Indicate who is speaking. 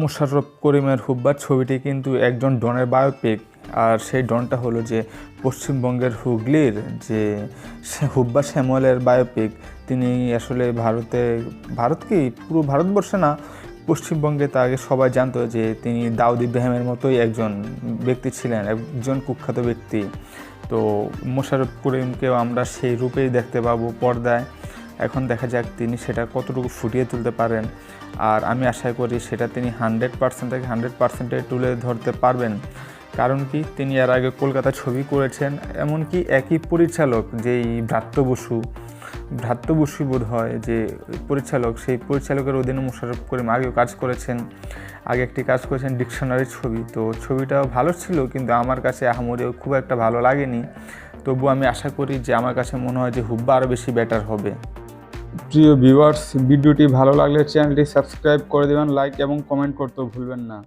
Speaker 1: মোশাররফ করিমের হুব্বার ছবিটি কিন্তু একজন ডনের বায়োপিক। আর সেই ডনটা হলো যে পশ্চিমবঙ্গের হুগলির যে হুব্বা শ্যামলের বায়োপিক, তিনি আসলে ভারতে, ভারত কি? পুরো ভারতবর্ষে না, পশ্চিমবঙ্গে তাকে সবাই জানতো যে তিনি দাউদ ইব্রাহিমের মতোই একজন ব্যক্তি ছিলেন, একজন কুখ্যাত ব্যক্তি। তো মোশাররফ করিমকেও আমরা সেই রূপেই দেখতে পাবো পর্দায়। এখন দেখা যাক তিনি সেটা কতটুকু ফুটিয়ে তুলতে পারেন। আর আমি আশা করি সেটা তিনি হান্ড্রেড পার্সেন্ট থেকে হান্ড্রেড পার্সেন্টে তুলে ধরতে পারবেন। কারণ কি, তিনি এর আগে কলকাতা ছবি করেছেন, এমনকি একই পরিচালক, যেই ভ্রাত্য বসু ভ্রাত্য বসু বোধ হয় যে পরিচালক, সেই পরিচালকের অধীনে মোশাররফ করিম আগেও কাজ করেছেন, আগে একটি কাজ করেছেন ডিকশনারির ছবি। তো ছবিটাও ভালো ছিল, কিন্তু আমার কাছে আহামরিও খুব একটা ভালো লাগেনি। তবু আমি আশা করি যে আমার কাছে মনে হয় যে হুব্বা আরও বেশি বেটার হবে। প্রিয় ভিউয়ার্স ভিডিওটি ভালো লাগলে চ্যানেলটি সাবস্ক্রাইব করে দেবেন লাইক এবং কমেন্ট করতেও ভুলবেন না।